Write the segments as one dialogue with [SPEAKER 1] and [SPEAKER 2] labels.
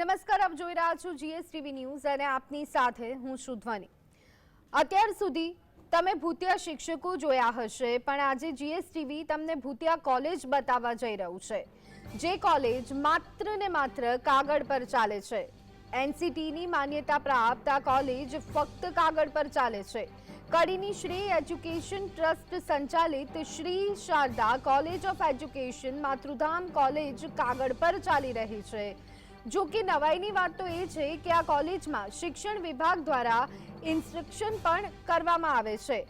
[SPEAKER 1] નમસ્કાર, આપ જોઈ રહ્યા છો જીએસટીવી ન્યૂઝ અને આપની સાથે હું શુદ્ધવાની અત્યાર સુધી તમે ભૂતિયા શિક્ષકો જોયા હશે, પણ આજે જીએસટીવી તમને ભૂતિયા કોલેજ બતાવવા જઈ રહ્યું છે, જે કોલેજ માત્ર ને માત્ર કાગળ પર ચાલે છે. એનસીટીની માન્યતા પ્રાપ્ત આ કોલેજ ફક્ત કાગળ પર ચાલે છે. કડીની શ્રી એજ્યુકેશન ટ્રસ્ટ સંચાલિત Shri Sharda college of education Matrudham college કાગળ પર ચાલી રહી છે. જો કે નવાઈની વાત તો એ છે કે આ કોલેજમાં શિક્ષણ વિભાગ દ્વારા ઇન્સ્ટ્રક્શન પણ કરવામાં આવે છે.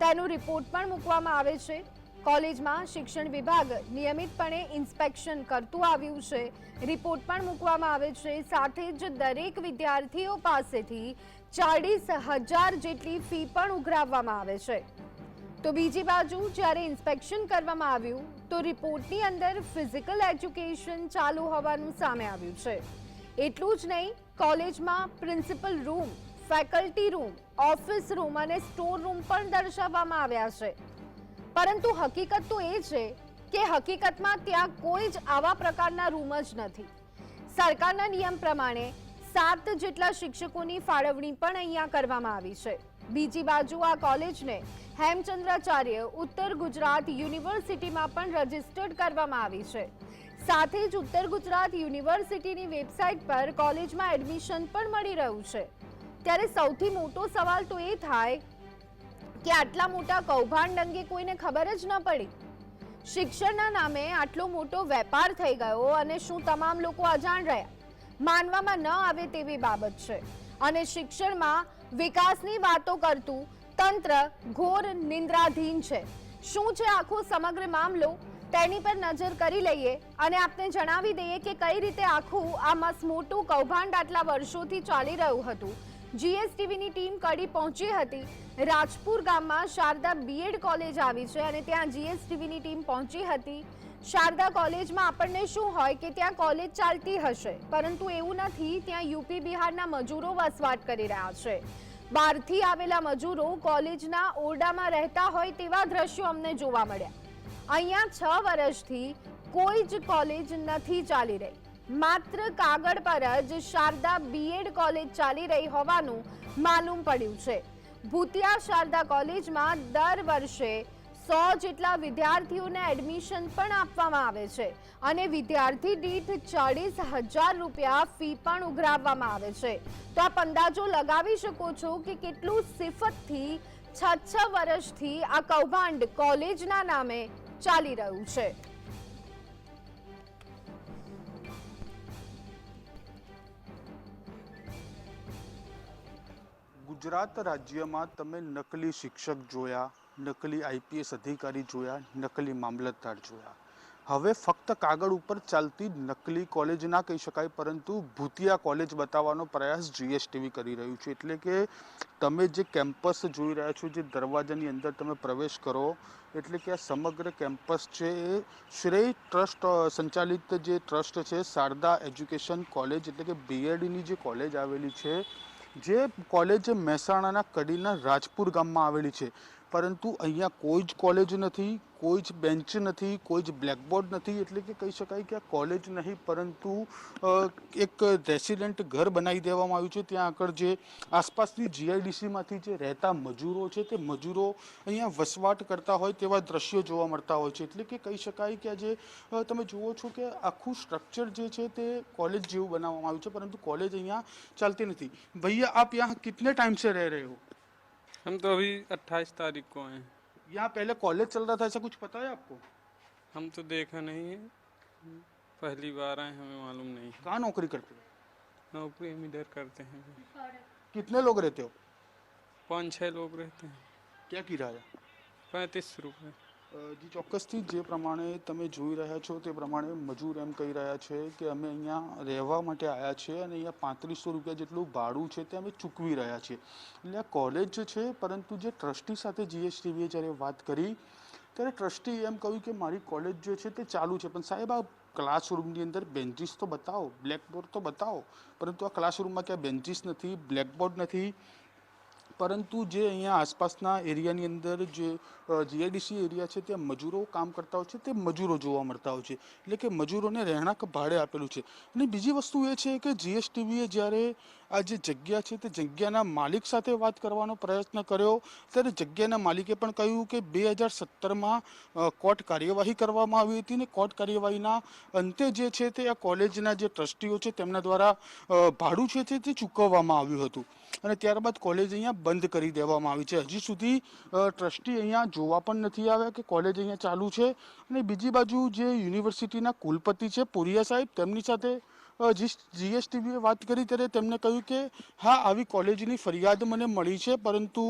[SPEAKER 1] તેનો રિપોર્ટ પણ મૂકવામાં આવે છે. કોલેજમાં શિક્ષણ વિભાગ નિયમિતપણે ઇન્સ્પેક્શન કરતું આવ્યું છે. રિપોર્ટ પણ મૂકવામાં આવે છે. સાથે જ દરેક વિદ્યાર્થીઓ પાસેથી ચાળીસ હજાર જેટલી ફી પણ ઉઘરાવવામાં આવે છે. તો બીજી બાજુ, જ્યારે ઇન્સ્પેક્શન કરવામાં આવ્યું, તો રિપોર્ટની અંદર ફિઝિકલ એજ્યુકેશન ચાલુ હોવાનું સામે આવ્યું છે. એટલું જ નહીં, કોલેજમાં principal room, faculty room, office room અને સ્ટોર રૂમ પણ દર્શાવવામાં આવ્યા છે. પરંતુ હકીકત તો એ છે કે હકીકતમાં ત્યાં કોઈ જ આવા પ્રકારના રૂમ જ નથી. સરકારના નિયમ પ્રમાણે સાત જેટલા શિક્ષકોની ફાળવણી પણ અહીંયા કરવામાં આવી છે. બીજી બાજુ આ કોલેજને હેમચંદ્રાચાર્ય ઉત્તર ગુજરાત યુનિવર્સિટીમાં પણ રજીસ્ટર્ડ કરવામાં આવી છે. સાથે જ ઉત્તર ગુજરાત યુનિવર્સિટીની વેબસાઇટ પર કોલેજમાં એડમિશન પણ મળી રહ્યું છે. ત્યારે સૌથી મોટો સવાલ તો એ થાય કે આટલા મોટા કૌભાંડ અંગે કોઈને ખબર જ ન પડી. શિક્ષણના નામે આટલો મોટો વેપાર થઈ ગયો અને શું તમામ લોકો અજાણ રહ્યા? માનવામાં ન આવે તેવી બાબત છે. અને શિક્ષણમાં વિકાસની વાતો કરતું તંત્ર ઘોર નિંદ્રાધીન છે. શું છે આખો સમગ્ર મામલો? તેની પર નજર કરી લઈએ અને આપને જણાવી દઈએ કે કઈ રીતે આખું આ મસમોટું મોટું કૌભાંડ આટલા વર્ષોથી ચાલી રહ્યું હતું. જીએસટીવીની ટીમ કડી પહોંચી હતી. રાજપુર ગામમાં શારદા બીએડ કોલેજ આવી છે અને ત્યાં જીએસટીવીની ટીમ પહોંચી હતી. શારદા કોલેજમાં આપણને શું હોય કે ત્યાં કોલેજ ચાલતી હશે? પરંતુ એવું નથી, ત્યાં યુપી બિહારના મજૂરો વસવાટ કરી રહ્યા છે. બહારથી આવેલા મજૂરો કોલેજના ઓરડામાં રહેતા હોય તેવા દ્રશ્યો અમને જોવા મળ્યા. અહીંયા છ વર્ષથી કોઈ જ કોલેજ નથી ચાલી રહી. માત્ર કાગળ પર જ શારદા બીએડ કોલેજ ચાલી રહી હોવાનું માલુમ પડ્યું છે. ભૂતિયા શારદા કોલેજમાં દર વર્ષે સો જેટલા વિદ્યાર્થીઓને એડમિશન પણ આપવામાં આવે છે અને વિદ્યાર્થી દીઠ ચાળીસ હજાર રૂપિયા ફી પણ ઉઘરાવવામાં આવે છે. તો આપ અંદાજો લગાવી શકો છો કે કેટલું સિફતથી છ છ વર્ષથી આ કૌભાંડ કોલેજના નામે ચાલી રહ્યું છે.
[SPEAKER 2] ગુજરાત રાજ્યમાં તમે નકલી શિક્ષક જોયા નકલી આઈપીએસ અધિકારી જોયા, નકલી મામલતદાર જોયા. હવે ફક્ત કાગળ ઉપર ચાલતી નકલી કોલેજ ના કહી શકાય, પરંતુ ભૂતિયા કોલેજ બતાવવાનો પ્રયાસ જીએસટીવી કરી રહ્યું છે. એટલે કે તમે જે કેમ્પસ જોઈ રહ્યા છો, જે દરવાજાની અંદર તમે પ્રવેશ કરો, એટલે કે આ સમગ્ર કેમ્પસ છે એ શ્રેય ટ્રસ્ટ સંચાલિત જે ટ્રસ્ટ છે, શારદા એજ્યુકેશન કોલેજ, એટલે કે બીએડની જે કોલેજ આવેલી છે, જે કોલેજ મહેસાણાના કડીના રાજપુર ગામમાં આવેલી છે. પરંતુ અહીંયા કોઈ જ કોલેજ નથી, કોઈ જ બેન્ચ નથી, કોઈ જ બ્લેકબોર્ડ નથી, એટલે કે કહી શકાય કે આ કોલેજ નહીં, પરંતુ એક રેસિડેન્ટ ઘર બનાવી દેવામાં આવ્યું છે. ત્યાં આગળ જે આસપાસની જીઆઈડીસીમાંથી જે રહેતા મજૂરો છે, તે મજૂરો અહીંયા વસવાટ કરતા હોય તેવા દ્રશ્યો જોવા મળતા હોય છે. એટલે કે કહી શકાય કે આજે તમે જુઓ છો કે આખું સ્ટ્રક્ચર જે છે તે કોલેજ જેવું બનાવવામાં આવ્યું છે, પરંતુ કોલેજ અહીંયા ચાલતી નથી. ભૈયા, આપ યહાં કિતને ટાઈમ સે રહે રહે હો?
[SPEAKER 3] हम तो अभी अट्ठाईस तारीख को आए हैं।
[SPEAKER 2] यहाँ पहले कॉलेज चल रहा था ऐसा कुछ पता है आपको?
[SPEAKER 3] हम तो देखा नहीं है। पहली बार आए हमें मालूम नहीं
[SPEAKER 2] कहाँ नौकरी करते हो?
[SPEAKER 3] नौकरी हम इधर करते हैं।
[SPEAKER 2] कितने लोग रहते हो?
[SPEAKER 3] पाँच छः लोग रहते हैं।
[SPEAKER 2] क्या किराया?
[SPEAKER 3] पैंतीस रुपये
[SPEAKER 2] જી, ચોક્કસથી જે પ્રમાણે તમે જોઈ રહ્યા છો તે પ્રમાણે મજૂર એમ કહી રહ્યા છે કે અમે અહીંયા રહેવા માટે આવ્યા છે અને અહીંયા પાંત્રીસો રૂપિયા જેટલું ભાડું છે તે અમે ચૂકવી રહ્યા છીએ. એટલે આ કોલેજ છે, પરંતુ જે ટ્રસ્ટી સાથે જીએસટીવીએ જ્યારે વાત કરી, ત્યારે ટ્રસ્ટી એમ કહ્યું કે મારી કોલેજ જે છે તે ચાલુ છે. પણ સાહેબ, આ ક્લાસરૂમની અંદર બેન્ચીસ તો બતાવો, બ્લેકબોર્ડ તો બતાવો. પરંતુ આ ક્લાસરૂમમાં ક્યાં બેન્ચીસ નથી, બ્લેકબોર્ડ નથી પરંતુ જે અહીંયા આસપાસના એરિયાની અંદર જે જીઆઈડીસી એરિયા છે, ત્યાં મજૂરો કામ કરતા હોય છે, તે મજૂરો જોવા મળતા હોય છે. એટલે કે મજૂરોને રહેણાંક ભાડે આપેલું છે. અને બીજી વસ્તુ એ છે કે જીએસટીવીએ જ્યારે આ જે જગ્યા છે તે જગ્યાના માલિક સાથે વાત કરવાનો પ્રયત્ન કર્યો. ત્યારે જગ્યાના માલિકે પણ કહ્યું કે બે હજાર સત્તરમાં કોર્ટ કાર્યવાહી કરવામાં આવી હતી અને કોર્ટ કાર્યવાહીના અંતે જે છે તે આ કોલેજના જે ટ્રસ્ટીઓ છે તેમના દ્વારા ભાડું છે તે ચૂકવવામાં આવ્યું હતું. અને ત્યારબાદ કોલેજ અહીંયા બંધ કરી દેવામાં આવી છે. હજી સુધી ટ્રસ્ટી અહીંયા જોવા પણ નથી આવ્યા કે કોલેજ અહીંયા ચાલુ છે. અને બીજી બાજુ જે યુનિવર્સિટીના કુલપતિ છે પુરિયા સાહેબ તેમની સાથે જીએસટીવીએ વાત કરી ત્યારે તેમણે કહ્યું કે, હા, આવી કોલેજની ફરિયાદ મને મળી છે, પરંતુ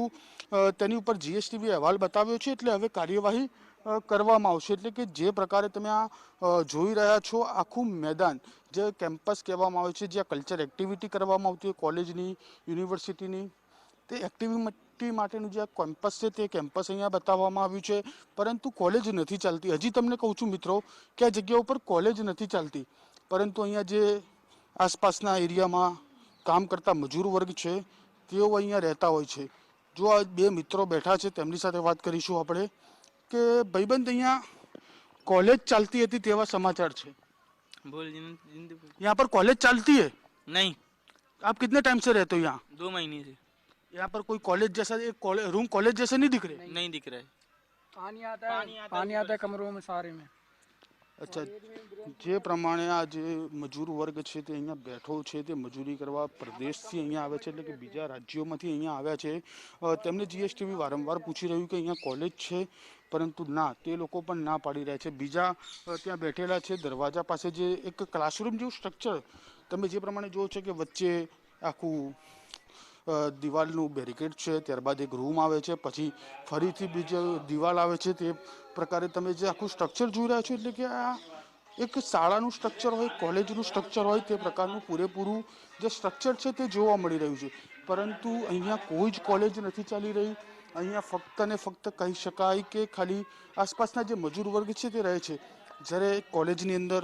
[SPEAKER 2] તેની ઉપર જીએસટીવીએ અહેવાલ બતાવ્યો છે, એટલે હવે કાર્યવાહી કરવામાં આવશે. એટલે કે જે પ્રકારે તમે આ જોઈ રહ્યા છો, આખું મેદાન, જે કેમ્પસ કહેવામાં આવે છે, જ્યાં કલ્ચર એક્ટિવિટી કરવામાં આવતી હોય, કોલેજની, યુનિવર્સિટીની, તે એક્ટિવિટી માટેનું જે કેમ્પસ છે, તે કેમ્પસ અહીંયા બતાવવામાં આવ્યું છે, પરંતુ કોલેજ નથી ચાલતી. હજી તમને કહું છું મિત્રો, કે આ જગ્યા ઉપર કોલેજ નથી ચાલતી. પરંતુ અહીંયા જે આસપાસના એરિયામાં કામ કરતા મજૂર વર્ગ છે તેઓ અહીંયા રહેતા હોય છે જો આ બે મિત્રો બેઠા છે તેમની સાથે વાત કરીશું આપણે કે ભાઈબંધ અહીંયા કોલેજ ચાલતી હતી તેવા સમાચાર છે
[SPEAKER 4] बोल जिन- जिंदगी बोल।
[SPEAKER 2] यहाँ पर कॉलेज चालती है
[SPEAKER 4] नहीं
[SPEAKER 2] आप कितने टाइम से रहते हो यहाँ
[SPEAKER 4] दो महीने से
[SPEAKER 2] यहाँ पर कोई कॉलेज जैसा एक कॉलेज रूम कॉलेज जैसे नहीं दिख रहे
[SPEAKER 4] नहीं दिख रहा है
[SPEAKER 5] पानी आता है पानी आता है कमरों में सारे में
[SPEAKER 2] અચ્છા, જે પ્રમાણે આ જે મજૂર વર્ગ છે તે અહીંયા બેઠો છે, તે મજૂરી કરવા પ્રદેશથી અહીંયા આવે છે એટલે કે બીજા રાજ્યોમાંથી અહીંયા આવ્યા છે. તેમને જીએસટીવી વારંવાર પૂછી રહ્યું કે અહીંયા કોલેજ છે, પરંતુ ના, તે લોકો પણ ના પાડી રહ્યા છે. બીજા ત્યાં બેઠેલા છે, દરવાજા પાસે જે એક ક્લાસરૂમ જેવું સ્ટ્રક્ચર તમે જે પ્રમાણે જુઓ છો કે વચ્ચે આખું દિવાલનું બેરિકેડ છે, ત્યારબાદ એક રૂમ આવે છે, પછી ફરીથી બીજો દિવાલ આવે છે, તે પ્રકારે તમે જે આખું સ્ટ્રક્ચર જોઈ રહ્યા છો એટલે કે આ એક શાળાનું સ્ટ્રક્ચર હોય કોલેજનું સ્ટ્રક્ચર હોય, તે પ્રકારનું પૂરેપૂરું જે સ્ટ્રક્ચર છે તે જોવા મળી રહ્યું છે. પરંતુ અહીંયા કોઈ જ કોલેજ નથી ચાલી રહી. અહીંયા ફક્ત ને ફક્ત કહી શકાય કે ખાલી આસપાસના જે મજૂર વર્ગ છે તે રહે છે. જ્યારે કોલેજની અંદર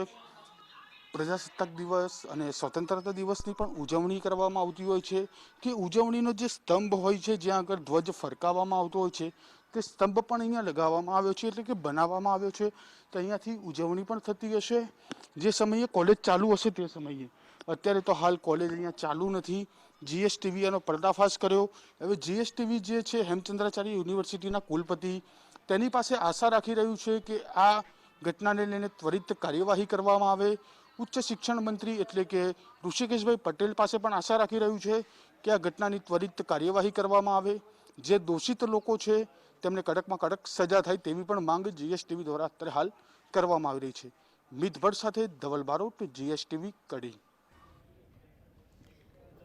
[SPEAKER 2] પ્રજાસત્તાક દિવસ અને સ્વતંત્રતા દિવસની પણ ઉજવણી કરવામાં આવતી હોય છે કે ઉજવણીનો જે સ્તંભ હોય છે, જ્યાં આગળ ધ્વજ ફરકાવવામાં આવતો હોય છે, તે સ્તંભ પણ અહીંયા લગાવવામાં આવ્યો છે, એટલે કે બનાવવામાં આવ્યો છે. તો અહીંયાથી ઉજવણી પણ થતી હશે. જે સમયે કોલેજ ચાલુ હશે તે સમયે. અત્યારે તો હાલ કોલેજ અહીંયા ચાલુ નથી. જીએસટીવી એનો પર્દાફાશ કર્યો. હવે જીએસટીવી જે છે, હેમચંદ્રાચાર્ય યુનિવર્સિટીના કુલપતિ, તેની પાસે આશા રાખી રહ્યું છે કે આ ઘટનાને લઈને ત્વરિત કાર્યવાહી કરવામાં આવે. ઉચ્ચ શિક્ષણ મંત્રી એટલે કે ઋષિકેશભાઈ પટેલ પાસે પણ આશા રાખી રહ્યું છે કે આ ઘટનાની ત્વરિત કાર્યવાહી કરવામાં આવે. જે દોષિત લોકો છે, તેમને કડકમાં કડક સજા થાય તેવી પણ માંગ જીએસટીવી દ્વારા અત્યારે હાલ કરવામાં આવી રહી છે. મિત સાથે ધવલ બારોટ, જીએસટીવી કડી.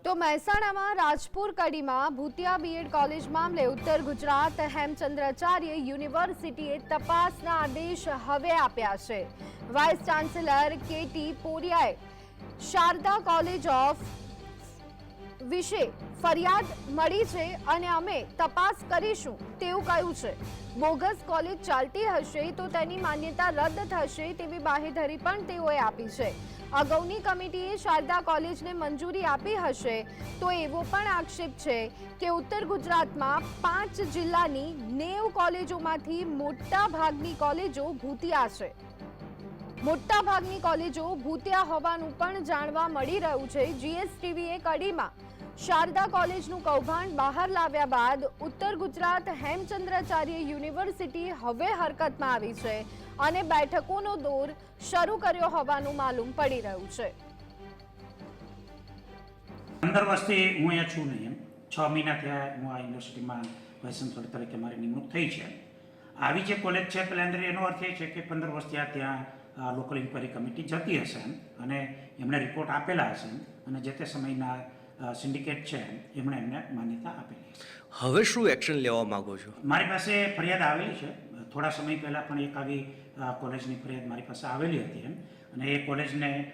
[SPEAKER 1] તો મહેસાણામાં રાજપુર કડીમાં ભૂતિયા બીએડ કોલેજ મામલે ઉત્તર ગુજરાત હેમચંદ્રાચાર્ય યુનિવર્સિટીએ તપાસના આદેશ હવે આપ્યા છે. વાઇસ ચાન્સેલર કેટી પોરિયાએ શારદા કોલેજ ઓફ વિશે ફરિયાદ મળી છે અને અમે તપાસ કરીશું તેવું કહ્યું છે. બોગસ કોલેજ ચાલતી હશે તો તેની માન્યતા રદ થશે તેવી બાહેધરી પણ તેઓએ આપી છે. અગાઉની કમિટીએ શારદા કોલેજને મંજૂરી આપી હશે તો એવો પણ આક્ષેપ છે કે ઉત્તર ગુજરાતમાં પાંચ જિલ્લાની નેવ કોલેજોમાંથી મોટા ભાગની કોલેજો ભૂતિયા છે. મોટા ભાગની કોલેજો ભૂતિયા હોવાનું પણ જાણવા મળી રહ્યું છે. જીએસટીવીએ કડીમાં શારદા કોલેજનું કૌભાંડ બહાર લાવ્યા બાદ ઉત્તર ગુજરાત હેમચંદ્રાચાર્ય યુનિવર્સિટી હવે હરકતમાં આવી છે અને બેઠકોનો દોર શરૂ કર્યો હોવાનું માલુમ પડી રહ્યું છે.
[SPEAKER 6] પંદર વર્ષથી હું અહીંયા છું નહીં એમ. છ મહિના થયા હું આ યુનિવર્સિટીમાં વાઇસ ચાન્સલર તરીકે મારી નિમણૂક થઈ છે. આવી જે કોલેજ છે પેલા એનો અર્થ એ છે કે પંદર વર્ષથી આ ત્યાં લોકલ ઇન્કવાયરી કમિટી જતી હશે અને એમણે રિપોર્ટ આપેલા હશે અને જે તે સમયના સિન્ડિકેટ છે એમણે એમને માન્યતા આપેલી
[SPEAKER 7] હવે શું એક્શન લેવા માગો છો?
[SPEAKER 6] મારી પાસે ફરિયાદ આવેલી છે. થોડા સમય પહેલાં પણ એક આવી કોલેજની ફરિયાદ મારી પાસે આવેલી હતી એમ. અને એ કોલેજને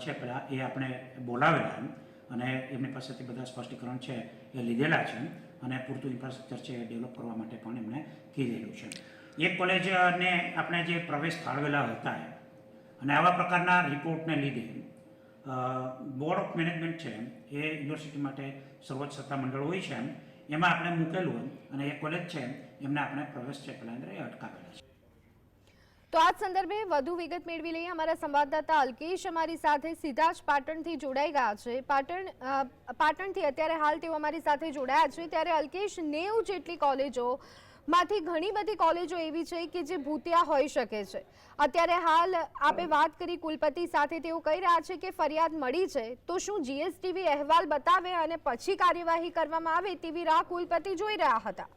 [SPEAKER 6] છે પહેલાં એ આપણે બોલાવેલા એમ. અને એમની પાસેથી બધા સ્પષ્ટીકરણ છે એ લીધેલા છે અને પૂરતું ઇન્ફ્રાસ્ટ્રક્ચર છે એ ડેવલપ કરવા માટે પણ એમણે કીધેલું છે. એક કોલેજને આપણે જે પ્રવેશ ફાળવેલા હતા અને આવા પ્રકારના રિપોર્ટને લીધે બોર્ડ ઓફ મેનેજમેન્ટ છે, એ યુનિવર્સિટી માટે સર્વોચ્ચ સત્તા હોય છે. એમાં આપણે મૂકેલું અને એ કોલેજ છે, એમને આપણે પ્રવેશ છે પેલા અંદર અટકાવેલા છે.
[SPEAKER 1] તો આ સંદર્ભે વધુ વિગત મેળવી લઈએ. અમારા સંવાદદાતા અલ્કેશ અમારી સાથે સીધા જ પાટણથી જોડાઈ ગયા છે. પાટણ પાટણથી અત્યારે હાલ તેઓ અમારી સાથે જોડાયા છે. ત્યારે અલ્કેશ, નેવું જેટલી કોલેજો માંથી ઘણી બધી કોલેજો એવી છે કે જે ભૂતિયા હોઈ શકે છે. અત્યારે હાલ આપે વાત કરી કુલપતિ સાથે, તેઓ કહી રહ્યા છે કે ફરિયાદ મળી છે, તો શું જીએસટીવી અહેવાલ બતાવે અને પછી કાર્યવાહી કરવામાં આવે તેવી રાહ કુલપતિ જોઈ રહ્યા હતા?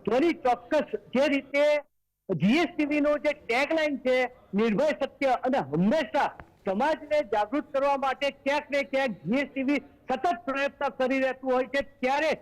[SPEAKER 8] ધ્વનિ ચોક્કસ જે રીતે જીએસટીવી નો જે ટેગલાઈન છે, નિર્ભય સત્ય અને હંમેશા સમાજને જાગૃત કરવા માટે ક્યાંક ને ક્યાંક જીએસટીવી સતત પ્રયત્ન કરી રહેતું હોય છે, ત્યારે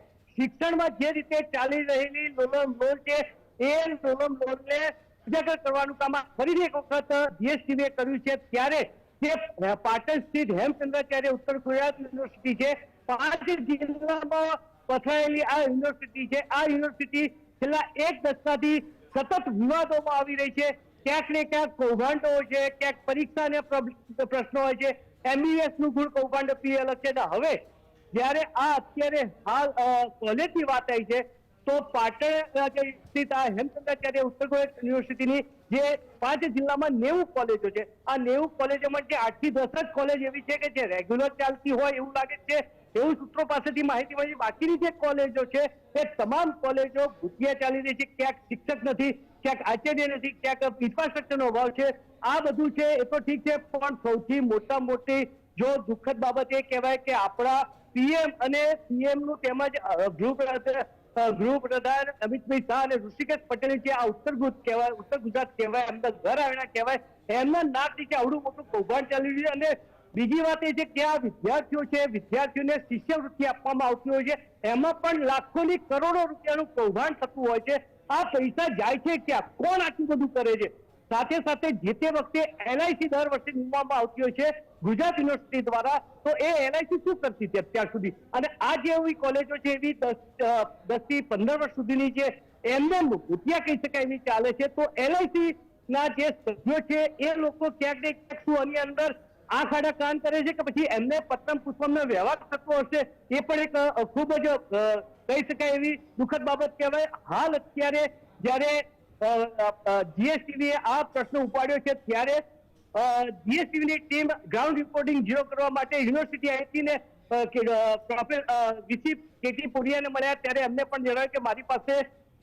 [SPEAKER 8] શિક્ષણમાં જે રીતે ચાલી રહેલી લોલમ લોન છે, એ લોલમ લોનને ઉજાગર કરવાનું કામ ફરીથી એક વખત જીએસટીવીએ કર્યું છે. ત્યારે જે પાટણ સ્થિત હેમચંદ્રાચાર્ય ઉત્તર ગુજરાત યુનિવર્સિટી છે, પાંચ જિલ્લામાં પથરાયેલી આ યુનિવર્સિટી છે. આ યુનિવર્સિટી છેલ્લા એક દશકાથી સતત વિવાદોમાં આવી રહી છે. ક્યાંક ને ક્યાંક કૌભાંડો હોય છે, ક્યાંક પરીક્ષાને પ્ર- પ્રશ્નો હોય છે. એમબીએસનું ગુણ કૌભાંડ પી અલગ છે. હવે જ્યારે આ અત્યારે હાલ કોલેજની વાત આવી છે, તો પાટણ સ્થિત આ હેમચંદ્રાચાર્ય ઉત્તર ગુજરાત યુનિવર્સિટીની જે પાંચ જિલ્લામાં નેવું કોલેજો છે, આ નેવું કોલેજોમાં જે આઠથી દસ જ કોલેજ એવી છે કે જે રેગ્યુલર ચાલતી હોય એવું લાગે છે, એવું સૂત્રો પાસેથી માહિતી મળી. બાકીની જે કોલેજો છે, એ તમામ કોલેજો ભૂતિયા ચાલી રહી છે, ક્યાંક શિક્ષક નથી, ક્યાંક આચાર્ય નથી, ક્યાંક ઇન્ફ્રાસ્ટ્રક્ચરનો અભાવ છે. આ બધું છે, એ તો ઠીક છે, પણ સૌથી મોટા મોટી જો દુઃખદ બાબત એ કહેવાય કે આપણા પીએમ અને સીએમનું તેમજ અ, ગૃહ પ્રધાન- અ, ગૃહ અમિતભાઈ શાહ અને ઋષિકેશ પટેલ જે આ ઉત્તર કહેવાય ઉત્તર ગુજરાત કહેવાય એમના ઘર આવેલા કહેવાય એમના નાક નીચે આવડું મોટું કૌભાંડ ચાલી રહ્યું છે અને બીજી વાત એ છે કે આ વિદ્યાર્થીઓ છે વિદ્યાર્થીઓને શિષ્યવૃત્તિ આપવામાં આવતી હોય છે એમાં પણ લાખોની કરોડો રૂપિયાનું કૌભાંડ થતું હોય છે. આ પૈસા જાય છે ક્યાં? કોણ આટલું બધું કરે છે? સાથે સાથે જે તે વખતે એલઆઈસી દર વર્ષે નિમવામાં આવતી હોય છે, ગુજરાત યુનિવર્સિટી દ્વારા, તો એ એલઆઈસી શું કરતી હતી અત્યાર સુધી? અને આ જે એવી કોલેજો છે, એવી દસ દસથી પંદર વર્ષ સુધીની જે એમને ભૂતિયા કહી શકાય એવી ચાલે છે, તો એલઆઈસી ના જે સભ્યો છે, એ લોકો ક્યાંક ને ક્યાંક શું આની અંદર આ ખાડા કાન કરે છે કે પછી એમને પત્તમ પુષ્પમનો વ્યવહાર થતો હશે, એ પણ એક ખૂબ જ કહી શકાય એવી દુઃખદ બાબત કહેવાય. હાલ અત્યારે જ્યારે જીએસટીવી આ પ્રશ્ન ઉપાડ્યો છે ત્યારે જીએસટીવીની ટીમ ગ્રાઉન્ડ રિપોર્ટિંગ ઝીરો કરવા માટે યુનિવર્સિટી આઈટીને વીસી કેટી પુરિયાને મળ્યા ત્યારે એમને પણ જણાવ્યું કે મારી પાસે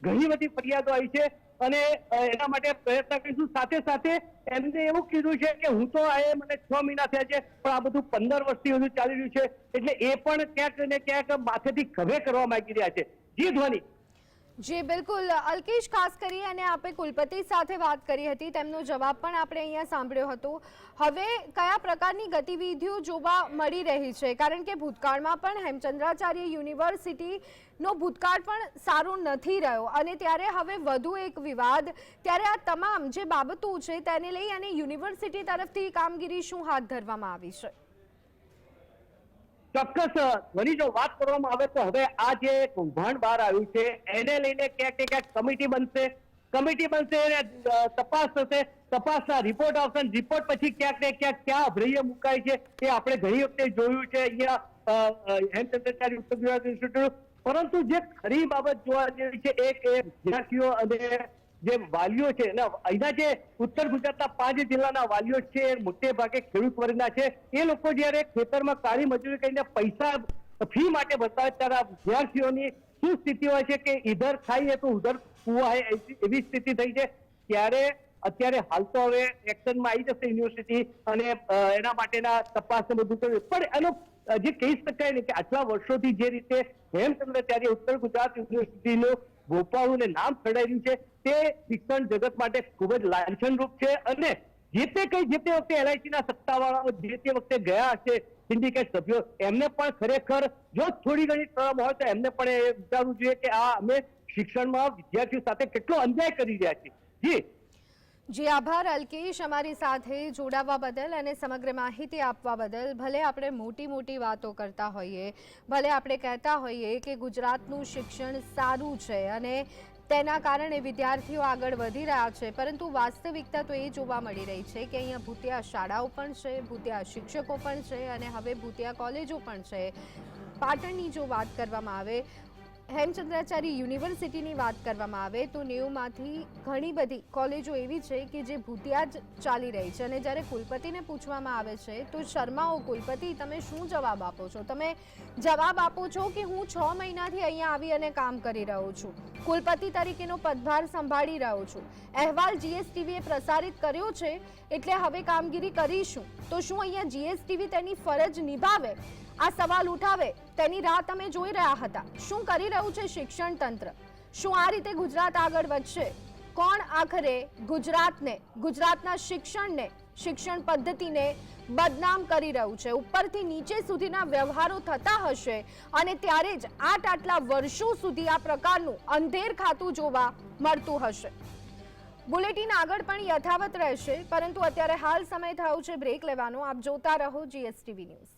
[SPEAKER 8] ઘણી બધી ફરિયાદો આવી છે અને એના માટે પ્રયત્ન કરીશું. સાથે સાથે એમને એવું કીધું છે કે હું તો આ મને છ મહિના થયા છે, પણ આ બધું પંદર વર્ષથી બધું ચાલી રહ્યું છે. એટલે એ પણ ક્યાંક ને ક્યાંક માથેથી ખભે કરવા માંગી રહ્યા છે. જી ધ્વની.
[SPEAKER 1] જી, બિલકુલ. અલ્કેશ, ખાસ કરી અને આપણે કુલપતિ સાથે વાત કરી હતી, તેમનો જવાબ પણ આપણે અહીંયા સાંભળ્યો હતો. હવે કયા પ્રકારની ગતિવિધિઓ જોવા મળી રહી છે? કારણ કે ભૂતકાળમાં પણ હેમચંદ્રાચાર્ય યુનિવર્સિટીનો ભૂતકાળ પણ સારો નથી રહ્યો. અને ત્યારે હવે વધુ એક વિવાદ. ત્યારે આ તમામ જે બાબતો છે, તેને લઈ અને યુનિવર્સિટી તરફથી કામગીરી શું હાથ ધરવામાં આવી છે?
[SPEAKER 8] ચોક્કસ વળી જો વાત કરવામાં આવે તો હવે આ જે કૌભાંડ બહાર આવ્યું છે, એને લઈને ક્યાંક ને ક્યાંક કમિટી બનશે. કમિટી બનશે અને તપાસ થશે. તપાસના રિપોર્ટ આવશે રિપોર્ટ પછી ક્યાંક ને ક્યાંક ક્યાં અભ્રય મુકાય છે એ આપણે ઘણી વખતે જોયું છે અહીંયા હેમચંદ્રાચાર્ય ઉત્તર ગુજરાત ઇન્સ્ટિટ્યૂટ પરંતુ જે ખરી બાબત જોવા જેવી છે, એક વિદ્યાર્થીઓ અને જે વાલીઓ છે અને અહીંના જે ઉત્તર ગુજરાતના પાંચ જિલ્લાના વાલીઓ છે એ મોટે ભાગે ખેડૂત વર્ગના છે, એ લોકો જ્યારે ખેતરમાં કાળી મજૂરી કરીને પૈસા ફી માટે ભરતા ત્યારે વિદ્યાર્થીઓની શું સ્થિતિ હોય છે કે ઇધર ખાઈએ તો ઉધર કુવા એવી સ્થિતિ થઈ છે. ત્યારે અત્યારે હાલ તો હવે એક્શનમાં આવી જશે યુનિવર્સિટી અને એના માટેના તપાસ બધું કર્યું. પણ એનો જે કહી શકાય ને કે આટલા વર્ષોથી જે રીતે હેમચંદ્રાચાર્ય ઉત્તર ગુજરાત યુનિવર્સિટીનું ગોપાળું ને નામ ચડાવ્યું છે. તે શિક્ષણ જગત માટે ખૂબ જ લાંછનરૂપ છે અને જે તે કઈ જે તે વખતે એલઆઈસી ના સત્તાવાળાઓ જે તે વખતે ગયા હશે, સિન્ડિકેટ સભ્યો, એમને પણ ખરેખર જો થોડી ઘણી શરમ હોય તો એમને પણ એ વિચારવું જોઈએ કે આ અમે શિક્ષણમાં વિદ્યાર્થીઓ સાથે કેટલો અન્યાય કરી રહ્યા છીએ. જી
[SPEAKER 1] જી આભાર, અલ્કેશ. અમારી સાથે જોડાવા બદલ અને સમગ્ર માહિતી આપવા બદલ ભલે આપણે મોટી મોટી વાતો કરતા હોઈએ, ભલે આપણે કહેતા હોઈએ કે ગુજરાતનું શિક્ષણ સારું છે અને તેના કારણે વિદ્યાર્થીઓ આગળ વધી રહ્યા છે, પરંતુ વાસ્તવિકતા તો એ જોવા મળી રહી છે કે અહીંયા ભૂતિયા શાળાઓ પણ છે, ભૂતિયા શિક્ષકો પણ છે અને હવે ભૂતિયા કોલેજો પણ છે. પાટણની જો વાત કરવામાં આવે હેમચંદ્રાચાર્ય યુનિવર્સિટીની વાત કરવામાં આવે તો નેવુંમાંથી ઘણી બધી કોલેજો એવી છે કે જે ભૂતિયા જ ચાલી રહી છે. અને જ્યારે કુલપતિને પૂછવામાં આવે છે તો શર્માઓ, કુલપતિ, તમે શું જવાબ આપો છો? તમે જવાબ આપો છો કે હું છ મહિનાથી અહીંયા આવી અને કામ કરી રહ્યો છું. કુલપતિ તરીકેનો પદભાર સંભાળી રહ્યો છું. અહેવાલ જીએસટીવીએ પ્રસારિત કર્યો છે એટલે હવે કામગીરી કરીશું. તો શું અહીંયા જીએસટીવી તેની ફરજ નિભાવે? આ સવાલ ઉઠાવે તેની રાહ તમે જોઈ રહ્યા હતા. શું કરી રહ્યું છે શિક્ષણ તંત્ર? શું આ રીતે ગુજરાત આગળ વધશે? કોણ આખરે ગુજરાતને, ગુજરાતના શિક્ષણને, શિક્ષણ પદ્ધતિને બદનામ કરી રહ્યું છે? ઉપરથી નીચે સુધીના વ્યવહારો થતા હશે અને ત્યારે જ આટ આટલા વર્ષો સુધી આ પ્રકારનું અંધેર ખાતું જોવા મળતું હશે. બુલેટિન આગળ પણ યથાવત રહેશે, પરંતુ અત્યારે હાલ સમય થયો છે બ્રેક લેવાનો. આપ જોતા રહો જીએસટીવી ન્યૂઝ.